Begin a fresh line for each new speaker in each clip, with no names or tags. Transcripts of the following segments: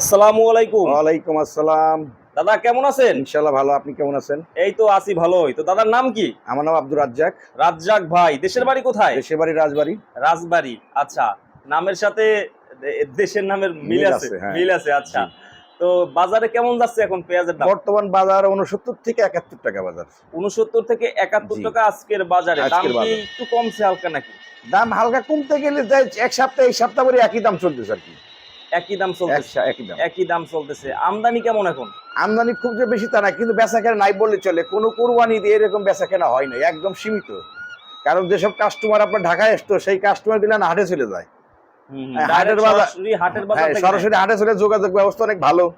আসসালামু আলাইকুম।
ওয়ালাইকুম আসসালাম।
দাদা কেমন আছেন?
ভালো আপনি কেমন আছেন?
এই তো আছি ভালোই। তো দাদার নাম কি?
আমার নাম আব্দুর রাজ্জাক।
রাজ্জাক ভাই দেশের বাড়ি কোথায়?
দেশের বাড়ি রাজবাড়ি।
রাজবাড়ি আচ্ছা। নামের সাথে দেশের নামের মিল আছে।
হ্যাঁ।
মিল আছে আচ্ছা। তো বাজারে কেমন যাচ্ছে এখন পেঁয়াজের দাম?
বর্তমান বাজার উনসত্তর থেকে একাত্তর টাকা বাজার।
উনসত্তর থেকে একাত্তর
জি।
টাকা আজকের বাজারে। দাম কি একটু কমছে হালকা নাকি?
দাম হালকা কমতে গেলে এক সপ্তাহ এই সপ্তাহ করে একই দাম চলতেছে আর কি।
একই দাম চলতেছে।
একই দাম।
একই দাম চলতেছে। আমদানি কেমন এখন?
আমদানি খুব যে বেশি তা না কিন্তু বেচা কেনা নাই বললে চলে। কোনো কোরবানি দিয়ে এরকম বেচা কেনা হয় না একদম সীমিত। কারণ যেসব কাস্টমার আপনার ঢাকায় আসতো সেই কাস্টমারগুলো না হাটে চলে যায়। হ্যাঁ, হাটের বাজার-
সরাসরি
হ্যাঁ সরাসরি হাটে চলে যোগাযোগ ব্যবস্থা অনেক ভালো।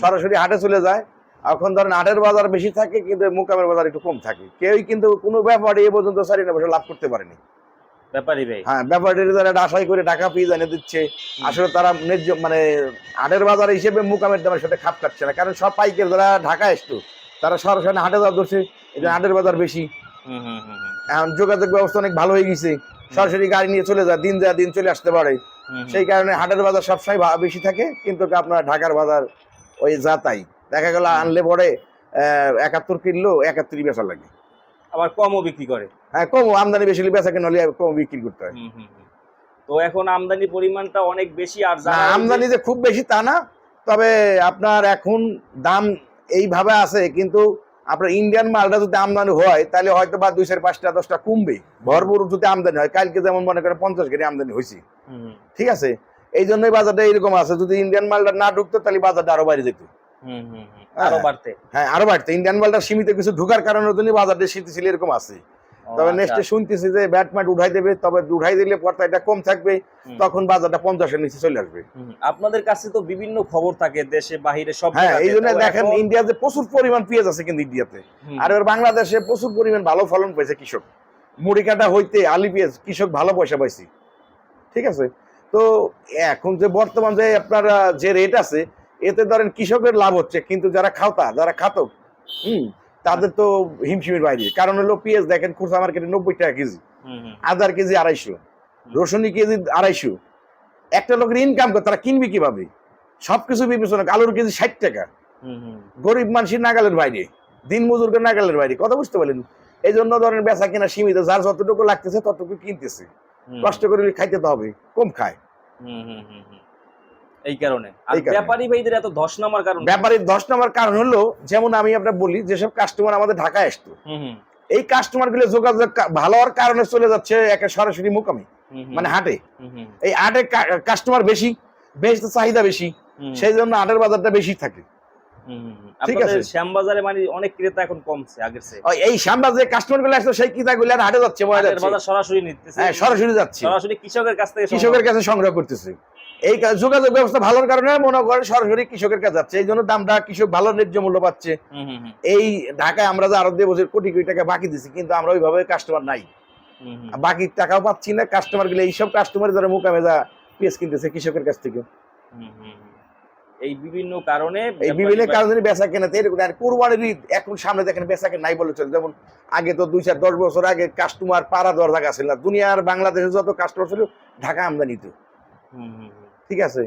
সরাসরি হাটে চলে যায়। এখন ধরেন হাটের বাজার বেশি থাকে কিন্তু মুকামের বাজার একটু কম থাকে। কেউই কিন্তু কোনো ব্যাপারে এ পর্যন্ত চারি না লাভ করতে পারেনি।
ব্যাপারী ভাই।
হ্যাঁ ব্যাপারীরা যারা আশাই করে টাকা এনে দিচ্ছে। আসলে তারা ন্যায্য মানে হাটের বাজার হিসেবে মুকামের দামের সাথে খাপ খাচ্ছে না। কারণ সব পাইকার যারা ঢাকা তারা সরাসরি হাটে যাওয়া ধরছে এই হাটের বাজার বেশি। এখন যোগাযোগ ব্যবস্থা অনেক ভালো হয়ে গেছে। সরাসরি গাড়ি নিয়ে চলে যায় দিন যায় দিন চলে আসতে পারে। সেই কারণে হাটের বাজার সবসময় বেশি থাকে কিন্তু আপনার ঢাকার বাজার ওই যা তাই। দেখা গেল আনলে পরে আহ, একাত্তর কিনলো একাত্তরই বেচা লাগে।
আবার কমও বিক্রি করে।
হ্যাঁ কম আমদানি বেশি হলে বেচা কেন হলে কম বিক্রি করতে হয়।
তো এখন আমদানি পরিমাণটা অনেক বেশি আর
না, আমদানি যে খুব বেশি তা না তবে আপনার এখন দাম এইভাবে আছে কিন্তু আপনার ইন্ডিয়ান মালটা যদি আমদানি হয় তাহলে হয়তো বা দুই চার পাঁচটা দশটা কমবে ভরপুর যদি আমদানি হয় কালকে যেমন মনে করেন পঞ্চাশ কেজি আমদানি হয়েছে। ঠিক আছে? এই জন্যই বাজারটা এরকম আছে যদি ইন্ডিয়ান মালটা না ঢুকতো তাহলে বাজারটা আরও বাইরে যেত।
আরও বাড়তে।
হ্যাঁ আরও বাড়তে। ইন্ডিয়ান মালটা সীমিত কিছু ঢুকার কারণের জন্য বাজারটা শীতশীল এরকম আছে। তবে
আচ্ছা।
নেক্সটে শুনতেছি যে ব্যাটম্যাট উঠাই দেবে তবে উঠাই দিলে পর্তা এটা কম থাকবে তখন বাজারটা পঞ্চাশের নিচে চলে আসবে।
আপনাদের কাছে তো বিভিন্ন খবর থাকে দেশে বাহিরে সব
হ্যাঁ এই জন্য দেখেন ইন্ডিয়াতে প্রচুর পরিমাণ পেঁয়াজ আছে কিন্তু ইন্ডিয়াতে আর এবার বাংলাদেশে প্রচুর পরিমাণ ভালো ফলন পেয়েছে কৃষক। মুড়ি কাটা হইতে আলি পেঁয়াজ কৃষক ভালো পয়সা পাইছি। ঠিক আছে? তো এখন যে বর্তমান যে আপনার যে রেট আছে এতে ধরেন কৃষকের লাভ হচ্ছে কিন্তু যারা খাওতা যারা খাতক হুম তাদের তো হিমশিমের বাইরে। কারণ হলো পেঁয়াজ দেখেন খুচরা মার্কেটে নব্বই টাকা কেজি আদার কেজি আড়াইশো রসুনি কেজি আড়াইশো। একটা লোকের ইনকাম করে তারা কিনবে কীভাবে? সবকিছু বিবেচনা আলুর কেজি ষাট টাকা। গরিব মানুষের নাগালের বাইরে দিন মজুরকে নাগালের বাইরে কথা বুঝতে পারলেন? এই জন্য ধরেন বেচা কিনা সীমিত যার যতটুকু লাগতেছে ততটুকু কিনতেছে। কষ্ট করে খাইতে তো হবে কম খায়।
হুম, হুম, হুম, হুম। এই কারণে। আর ব্যাপারী ভাইদের এত ধস নামার কারণ
ব্যাপারীর দশ নম্বর কারণ হলো যেমন আমি আপনার বলি যেসব কাস্টমার আমাদের ঢাকায় আসতো এই কাস্টমারগুলো যোগাযোগ ভালো হওয়ার কারণে চলে যাচ্ছে একে সরাসরি মুকামি মানে হাটে। এই হাটে কাস্টমার বেশি বেশ চাহিদা বেশি সেই জন্য হাটের বাজারটা বেশি থাকে। ঠিক আছে।
শ্যামবাজারে মানে অনেক ক্রেতা এখন কমছে আগের চেয়ে।
এই শ্যামবাজ যে কাস্টমারগুলো আসতো সেই কিতা গুলো হাটে যাচ্ছে যাচ্ছে।
বাজার সরাসরি নিতেছে।
হ্যাঁ সরাসরি যাচ্ছে।
সরাসরি কৃষকের কাছ থেকে
কৃষকের কাছে সংগ্রহ করতেছে। এই যোগাযোগ ব্যবস্থা ভালোর কারণে মনে করেন সরাসরি কৃষকের কাছে যাচ্ছে। এই জন্য দামটা কৃষক ভালো ন্যায্য মূল্য পাচ্ছে। এই ঢাকায় আমরা যে আরও দিয়ে বছর কোটি কোটি টাকা বাকি দিচ্ছি কিন্তু আমরা ওইভাবে কাস্টমার নাই। বাকি টাকাও পাচ্ছি না কাস্টমারগুলো এইসব কাস্টমার যারা মুকামে যা পেঁয়াজ কিনতেছে কৃষকের কাছ থেকে।
এই বিভিন্ন কারণে
এই বিভিন্ন কারণে বেচা কেনাতে এরকম আর কোরবানির ঈদ এখন সামনে দেখেন বেচা কেনা নাই বলে চলে। যেমন আগে তো দুই চার দশ বছর আগে কাস্টমার পাড়া দর জায়গা ছিল না। দুনিয়ার বাংলাদেশে যত কাস্টমার ছিল ঢাকা আমদানি তো।
হুম, হুম, হুম।
ঠিক আছে।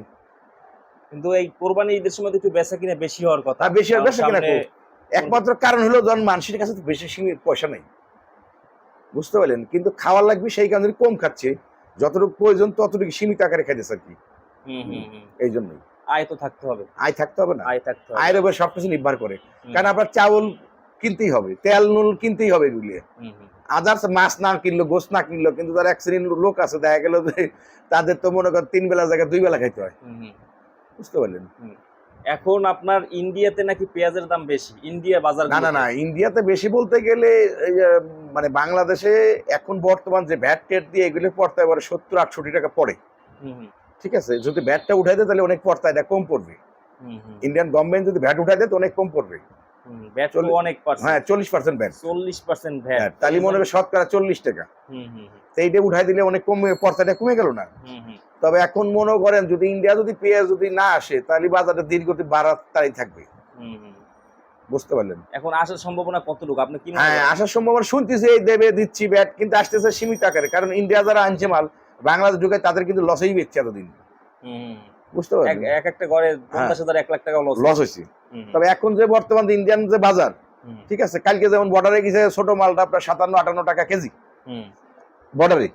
কিন্তু এই কোরবানি ঈদের সময় একটু বেচা কিনা বেশি হওয়ার কথা।
বেশি
কারণ
বেচা কিনা কম। একমাত্র কারণ হলো যখন মানুষের কাছে তো বেশি সীমিত পয়সা নেই। বুঝতে পারলেন? কিন্তু খাওয়ার লাগবে সেই কারণে কম খাচ্ছে। যতটুকু প্রয়োজন ততটুকু সীমিত আকারে খাইতেছে আর কি।
হুম, হুম, হুম।
এই জন্যই।
আয় তো থাকতে হবে।
আয় থাকতে হবে না।
আয় থাকতে হবে।
আয়ের উপর সবকিছু নির্ভর করে। কারণ আপনার চাউল কিনতেই হবে তেল নুন কিনতেই হবে এগুলি। আদার্স মাছ না কিনলো গোস না কিনলো কিন্তু তার এক শ্রেণির লোক আছে দেখা গেল যে তাদের তো মনে করেন তিন বেলা জায়গায় দুই বেলা খাইতে হয়। বুঝতে পারলেন?
এখন আপনার ইন্ডিয়াতে নাকি পেঁয়াজের দাম বেশি? ইন্ডিয়া বাজার
না না না ইন্ডিয়াতে বেশি বলতে গেলে মানে বাংলাদেশে এখন বর্তমান যে ভ্যাট টেট দিয়ে এগুলো পড়তে এবারে সত্তর আটষট্টি টাকা পড়ে। ঠিক আছে? যদি ভ্যাটটা উঠাই দেয় তাহলে অনেক পড়তা এটা কম পড়বে। ইন্ডিয়ান গভর্নমেন্ট যদি ভ্যাট উঠাই দেয় তো অনেক কম পড়বে।
ব্যাট অনেক
হ্যাঁ চল্লিশ পার্সেন্ট ভ্যাট
চল্লিশ পার্সেন্ট ভ্যাট
তাহলে মনে হবে শতকরা চল্লিশ টাকা
হুম, হুম,
তো এইটা উঠাই দিলে অনেক কমে পর্তাটা কমে গেল না।
হুম, হুম,
তবে এখন মনে করেন যদি ইন্ডিয়া যদি পেঁয়াজ যদি না আসে তাহলে বাজারটা দীর্ঘতি বাড়ার তাই থাকবে। বুঝতে পারলেন?
এখন আসার সম্ভাবনা কতটুকু? আপনি কি
হ্যাঁ আসার সম্ভাবনা শুনতেছি এই দেবে দিচ্ছি ব্যাট কিন্তু আসতেছে সীমিত আকারে। কারণ ইন্ডিয়া যারা আনছে মাল বাংলাদেশ ঢুকে তাদের কিন্তু লসেই বেচছে এতদিন। বুঝতে পারছেন
এক- এক একটা ঘরে পঞ্চাশ হাজার এক লাখ টাকা লস
হয়েছে। তবে এখন যে বর্তমান ইন্ডিয়ান যে বাজার ঠিক আছে? কালকে যেমন বর্ডারে গেছে ছোট মালটা আপনার সাতান্ন আটান্ন টাকা কেজি। বর্ডারে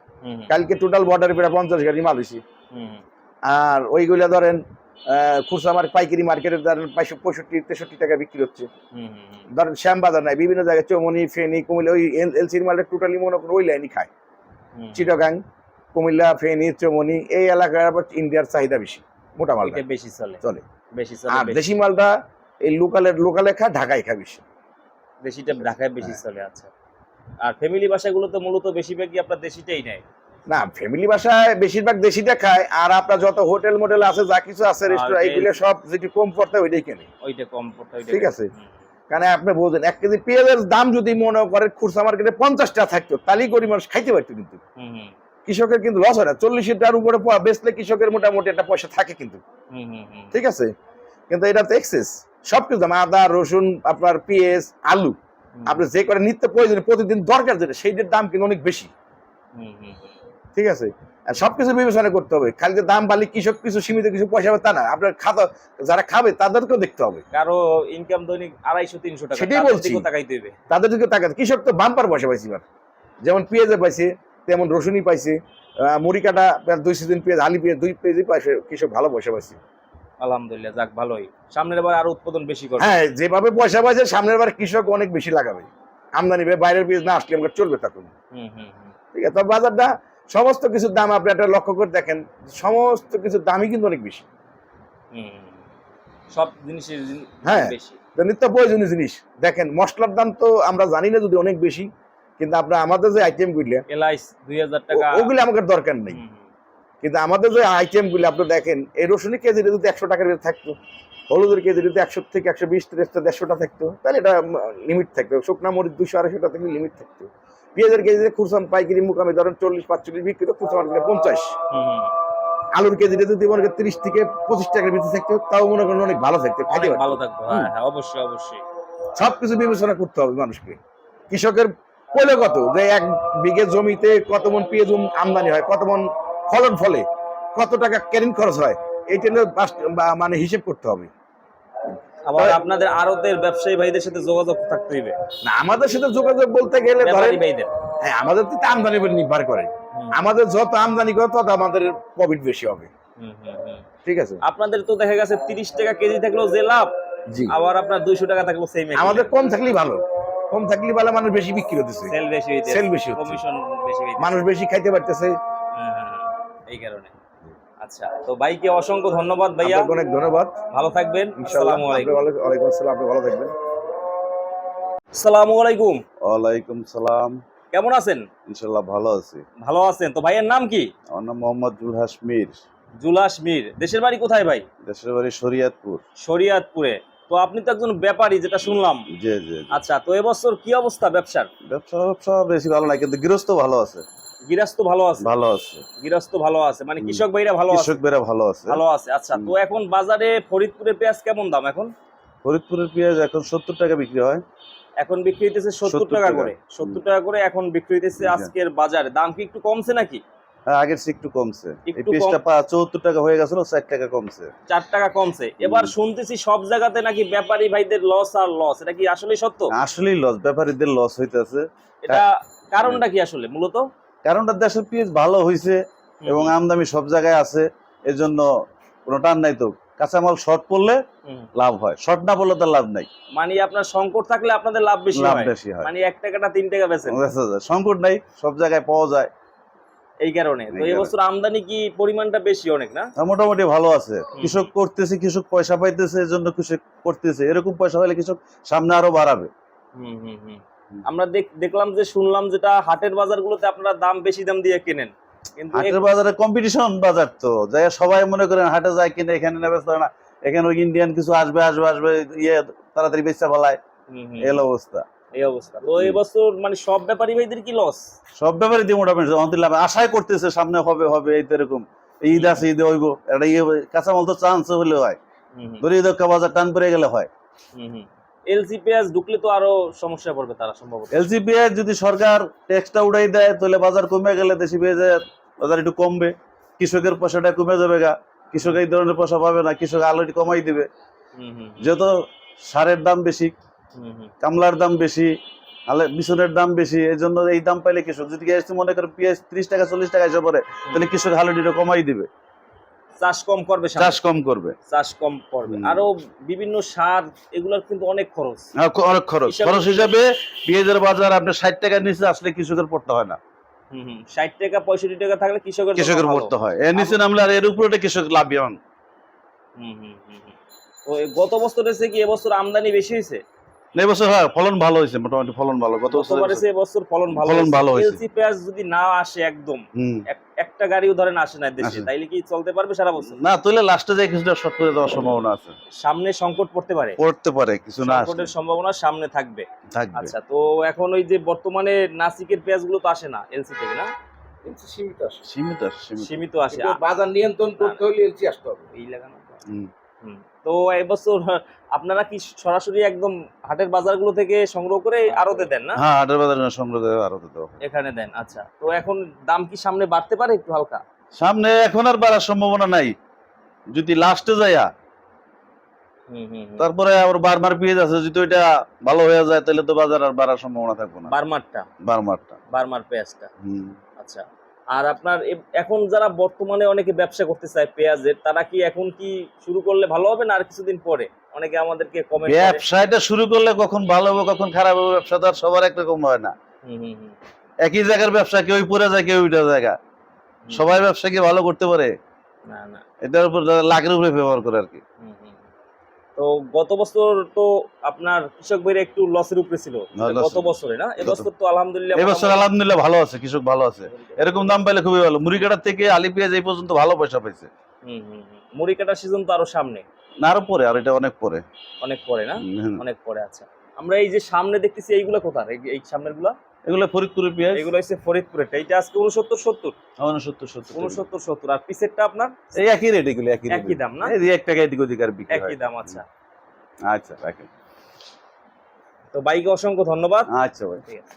কালকে টোটাল বর্ডারে প্রায় পঞ্চাশ গাড়ি মাল হয়েছে আর ওইগুলা ধরেন খুচরা পাইকারি মার্কেটে ধরেন পঁয়ষ- পঁয়ষট্টি তেষট্টি টাকা বিক্রি হচ্ছে। ধরেন শ্যাম বাজার নাই বিভিন্ন জায়গায় চৌমনি ফেনি কুমিল্লা ওই এলসির মালটা টোটালি মনে করুন ওই লাইনই খায়। চিটাগাং কুমিল্লা ফেনি চৌমনি এই এলাকায় আবার ইন্ডিয়ার চাহিদা বেশি মোটা মালটা।
বেশি চলে।
চলে।
বেশি চলে
আর
বেশি।
দেশি মালটা এই লোকালের লোকালে খায় ঢাকায় খায় বেশি।
দেশিটা ঢাকায় বেশি
হ্যাঁ।
চলে আচ্ছা। আর ফ্যামিলি বাসাগুলোতে মূলত বেশিরভাগই আপনার দেশিটাই নেয়।
না ফ্যামিলি বাসায় বেশিরভাগ দেশিটা খায় আর আপনার যত হোটেল মোটেল আছে যা কিছু আছে রেস্টুরেন্ট
এই-
এইগুলো সব যেটি কম পড়তে ওইটাই কেনে।
ওইটা কম পড়তে
ঠিক আছে। কারণ আপনি বোঝেন এক কেজি পেঁয়াজের দাম যদি মনে করেন খুচরা মার্কেটে পঞ্চাশ টাকা থাকতো তাহলেই গরিব মানুষ খাইতে পারতো কিন্তু। কৃষকের কিন্তু লস হয় না চল্লিশ টাকার উপরে বেচলে কৃষকের মোটামুটি একটা পয়সা থাকে কিন্তু।
হুম, হুম, হুম,
ঠিক আছে? কিন্তু এটা তো এক্সেস সবকিছু দাম আদা রসুন আপনার পেঁয়াজ আলু। আপনি যে করে নিত্য প্রয়োজনীয় প্রতিদিন দরকার যেটা সেইটার দাম কিন্তু অনেক বেশি। ঠিক আছে? আর সবকিছু বিবেচনা করতে হবে। খালি যে দাম বালি কৃষক কিছু সীমিত কিছু পয়সা হবে তা না। আপনার খাতা যারা খাবে তাদেরকেও দেখতে হবে।
কারও ইনকাম দৈনিক আড়াইশো তিনশো টাকা
সেটাই বলছি। তাদের দিকে তাকাতে কৃষক তো বাম্পার পয়সা পাইছে এবার। যেমন পেঁয়াজে পাইছে তেমন রসুনই পাইছে। মুড়ি কাটা দুই সিজন পেঁয়াজ আলি পেঁয়াজ দুই পেঁয়াজই পাইছে কৃষক ভালো পয়সা পাইছে।
আলহামদুলিল্লাহ যাক ভালোই সামনের বার আরও উৎপাদন বেশি করবে
হ্যাঁ যেভাবে পয়সা পাইছে সামনের বার কৃষক অনেক বেশি লাগাবে আমদানি বাইরের পেঁয়াজ না আসলে আমাকে চলবে তখন
হুম, হুম, হুম।
ঠিক আছে তবে বাজারটা সমস্ত কিছুর দাম আপনি একটা লক্ষ্য করে দেখেন সমস্ত কিছুর দামই কিন্তু অনেক বেশি।
সব জিনিসের
হ্যাঁ।
বেশি
নিত্য প্রয়োজনীয় জিনিস দেখেন মশলার দাম তো আমরা জানি না যদি অনেক বেশি কিন্তু আপনার আমাদের যে আইটেম গুলি
এলাইস দুই হাজার টাকা
ওগুলি আমাদের দরকার নেই। কিন্তু আমাদের যে আইটেম গুলি আপনি দেখেন এই রসুনের কেজি যদি একশো টাকার ভিতরে থাকতো হলুদের কেজি যদি একশো থেকে একশো বিশ তিরিশটা দেড়শোটা থাকতো তাহলে এটা লিমিট থাকতো। শুকনা মরিচ দুশো আড়াইশোটা থেকে লিমিট থাকতো। পেঁয়াজের কেজি খুরসান পাইকারি মুকামে ধরেন চল্লিশ পাঁচচল্লিশ বিক্রি মার্কেটে পঞ্চাশ। আলুর কেজিটা যদি মনে করেন তিরিশ থেকে পঁচিশ টাকার ভিতরে থাকতো তাও মনে করেন অনেক ভালো থাকতো
ভালো থাকব হ্যাঁ হ্যাঁ অবশ্যই অবশ্যই।
সবকিছু বিবেচনা করতে হবে মানুষকে। কৃষকের পয়লে কত? যে এক বিঘে জমিতে কত মন পেঁয়াজ আমদানি হয় কত মন ফলন ফলে কত টাকা ক্যারিং খরচ হয় এইটা নিয়ে মানে হিসেব করতে হবে।
আবার আপনাদের আড়তের ব্যবসায়ী ভাইদের সাথে যোগাযোগ থাকতে হইবে।
না আমাদের সাথে যোগাযোগ বলতে গেলে ধরেন হ্যাঁ আমাদের তো আমদানি উপর নির্ভর করে। আমাদের যত আমদানি করে তত আমাদের প্রফিট বেশি হবে। ঠিক আছে?
আপনাদের তো দেখা গেছে তিরিশ টাকা কেজি থাকলেও যে লাভ
জি।
আবার আপনার দুইশো টাকা থাকলেও সেম
আমাদের কম থাকলেই ভালো। কম থাকলেই ভালো মানুষ বেশি বিক্রি হতেছে
সেল বেশি
সেল বেশি হচ্ছে।
কমিশন বেশি
মানুষ বেশি খাইতে পারতেছে।
এই কারণে। আচ্ছা তো ভাইকে অসংখ্য ধন্যবাদ ভাইয়া।
অনেক ধন্যবাদ।
ভালো থাকবেন। আসসালামু আলাইকুম।
ওয়ালাইকুম আসসালাম। আপনি ভালো থাকবেন।
আসসালামু আলাইকুম।
ওয়ালাইকুম সালাম।
কেমন আছেন?
ইনশাল্লাহ ভালো আছি।
ভালো আছেন। তো ভাইয়ের নাম কি?
আমার নাম মোহাম্মদ জুলহাস মির।
জুলাস মির। দেশের বাড়ি কোথায় ভাই?
দেশের বাড়ি শরিয়াতপুর।
শরিয়াতপুরে। তো আপনি তো একজন ব্যাপারী যেটা শুনলাম।
জি জি জি।
আচ্ছা তো এবছর কি অবস্থা ব্যবসার?
ব্যবসা ব্যবসা বেশি ভালো না কিন্তু গৃহস্থ ভালো আছে।
গৃহস্থ ভালো আছে।
ভালো আছে।
গৃহস্থ ভালো আছে। মানে কৃষক ভাইরা ভালো আছে।
কৃষক বেরা ভালো আছে।
ভালো আছে। আচ্ছা তো এখন বাজারে ফরিদপুরের পেঁয়াজ কেমন দাম এখন?
ফরিদপুরের পেঁয়াজ এখন সত্তর টাকা বিক্রি হয়।
এখন বিক্রি হইতেছে সত্তর
70
টাকা। করে। সত্তর টাকা করে এখন বিক্রি হইতেছে আজকের বাজারে। দাম কি একটু কমছে নাকি?
হ্যাঁ আগের চেয়ে একটু কমছে। চৌত্তর টাকা হয়ে গেছিল টাকা কমছে।
চার টাকা কমছে। এবার শুনতেছি সব জায়গাতে নাকি ব্যাপারী ভাইদের লস আর লস এটা কি আসলে সত্য?
আসলেই লস ব্যাপারীদের লস হইতেছে।
এটা কারণটা কি আসলে মূলত?
কারণটা দেশের পেঁয়াজ ভালো হয়েছে এবং আমদানি সব জায়গায় আছে এজন্য কোনো টান নাই তো। কাঁচামাল শর্ট পড়লে লাভ হয়। শর্ট না পড়লে তার লাভ নাই।
মানে আপনার সংকট থাকলে আপনাদের লাভ বেশি
লাভ
হয়।
বেশি হয়।
মানে এক টাকাটা তিন টাকা বেচেন।
সংকট নাই সব জায়গায় পাওয়া যায়।
এই কারণে। তো
এই
এবছর আমদানি কি পরিমাণটা বেশি অনেক না?
মোটামুটি ভালো আছে। কৃষক করতেছে কৃষক পয়সা পাইতেছে এর জন্য কৃষক করতেছে। এরকম পয়সা হলে কৃষক সামনে আরও বাড়াবে।
হুম, হুম, হুম। আমরা দেখলাম যে শুনলাম যেটা হাটের বাজারগুলোতে আপনারা দাম বেশি দাম দিয়ে কেনেন।
হাটের বাজারে কম্পিটিশন বাজার তো। যাই সবাই মনে করেন হাটে যায় কিনে এখানে নেবে না। এখানে ওই ইন্ডিয়ান কিছু আসবে আসবে আসবে ইয়ে তাড়াতাড়ি বেচা ফেলায়। এল অবস্থা।
এই অবস্থা। তো এবছর মানে সব ব্যাপারী ভাইদের কি লস
সব ব্যাপারে দিয়ে মোটামুটি আমাদের আশাই করতেছে সামনে হবে হবে এই এরকম। ঈদ আছে ঈদে হইব। একটা ইয়ে কাঁচামাল তো চান্স হলে হয়। ধরে ঈদ বাজার টান পড়ে গেলে হয়।
এলসি পেঁয়াজ ঢুকলে তো আরও সমস্যা পড়বে তারা সম্ভবত।
এলসিপিআই যদি সরকার ট্যাক্সটা উড়াই দেয় তাহলে বাজার কমে গেলে দেশি পেঁয়াজের বাজার একটু কমবে। কৃষকের পয়সাটা কমে যাবে গা। কৃষক এই ধরনের পয়সা পাবে না কৃষক অলরেডি কমাই দিবে। যেহেতু সারের দাম বেশি কামলার দাম বেশি আলে বিছনের দাম বেশি এই জন্য এই দাম পাইলে কৃষক যদি মনে করেন পেঁয়াজ ত্রিশ টাকা চল্লিশ টাকা এসে পড়ে তাহলে কৃষক হালুডিটা কমাই দিবে।
চাষ কম করবে
চাষ কম করবে।
চাষ কম করবে। আরও বিভিন্ন সার এগুলোর কিন্তু অনেক খরচ।
অনেক খরচ। খরচ হিসাবে পেঁয়াজের বাজার আপনার ষাট টাকার নিচে আসলে কৃষকের পড়তে হয় না।
ষাট টাকা পঁয়ষট্টি টাকা থাকলে কৃষকের
কৃষকের পড়তে হয়। এর নিচে নামলে আর এর উপরে কৃষক লাভবান।
গত বছর এসে কি এবছর আমদানি বেশি হয়েছে?
এবছর হ্যাঁ ফলন ভালো হয়েছে মোটামুটি ফলন ভালো। গত বছর
এবছর ফলন ভালো
ফলন ভালো হয়েছে।
এলসি পেঁয়াজ যদি না আসে একদম একটা গাড়িও ধরেন আসে না দেশে তাইলে কি চলতে পারবে সারা বছর?
না তুলে লাস্টে যাই কিছুটা শর্ট করে দেওয়ার সম্ভাবনা আছে।
সামনে সংকট পড়তে পারে।
পড়তে পারে কিছু না
সংকটের সম্ভাবনা সামনে থাকবে।
থাকবে।
আচ্ছা তো এখন ওই যে বর্তমানে নাসিকের পেঁয়াজগুলো তো আসে না এলসি থেকে না?
সীমিত আসে।
সীমিত আছে, সীমিত।
সীমিত আসে।
বাজার নিয়ন্ত্রণ করতে হলে এলসি আসতে হবে।
এই লাগানো। তো। এবছর আপনারা কি সরাসরি একদম হাটের বাজারগুলো থেকে সংগ্রহ করে আড়তে দেন না?
হ্যাঁ হাটের বাজারে সংগ্রহ করে আরও দিতে হবে।
এখানে দেন আচ্ছা। তো এখন দাম কি সামনে বাড়তে পারে একটু হালকা?
সামনে এখন আর বাড়ার সম্ভাবনা নাই। যদি লাস্টে
হুম।
তারপরে আবার বারবার পেঁয়াজ আছে যদি ওইটা ভালো হয়ে যায় তাহলে তো বাজার আর বাড়ার সম্ভাবনা থাকবে না।
বার্মারটা?
বারমারটা।
বার্মার পেঁয়াজটা?
হুম।
আচ্ছা। আর আপনার এখন যারা বর্তমানে অনেকে ব্যবসা করতে চায় পেঁয়াজের তারা কি এখন কি শুরু করলে ভালো হবে না আর কিছুদিন পরে? অনেকে আমাদেরকে কমেন্ট
ব্যবসাটা শুরু করলে কখন ভালো হবে কখন খারাপ হবে ব্যবসা তো আর সবার একরকম হয় না। একই জায়গার ব্যবসা কেউ পড়ে যায় কেউ উঠে জায়গা। সবাই ব্যবসা কি ভালো করতে পারে।
না না।
এটার উপর যারা লাখের উপরে ব্যবহার করে আর কি।
তো গত বছর তো আপনার কৃষক ভাইরা একটু লসের উপরে ছিল। গত বছরে না? এবছর তো আলহামদুলিল্লাহ
এবছর আলহামদুলিল্লাহ ভালো আছে কৃষক ভালো আছে। এরকম দাম পাইলে খুবই ভালো। মুড়ি কাটার থেকে আলি পেঁয়াজ এই পর্যন্ত ভালো পয়সা পাইছে।
হুম হুম হুম। মুড়ি কাটার সিজন তো আরও সামনে।
না আরও পরে আর এটা অনেক পরে।
অনেক পরে না? অনেক পরে আচ্ছা। আমরা এই যে সামনে দেখতেছি এইগুলো কোথায় এই- এই সামনেরগুলা
এগুলো ফরিদপুরের পেঁয়াজ?
এগুলো হচ্ছে ফরিদপুরের এটা আজকে উনসত্তর সত্তর।
উনসত্তর সত্তর।
উনসত্তর সত্তর। আর পিসেরটা আপনার?
এই একই রেট এগুলো একই
একই দাম না?
এই এক টাকা এদিক ওদিক আর বিক্রি
একই দাম আচ্ছা।
আচ্ছা রাখেন।
তো বাইকে অসংখ্য ধন্যবাদ।
আচ্ছা ভাই।
ঠিক আছে।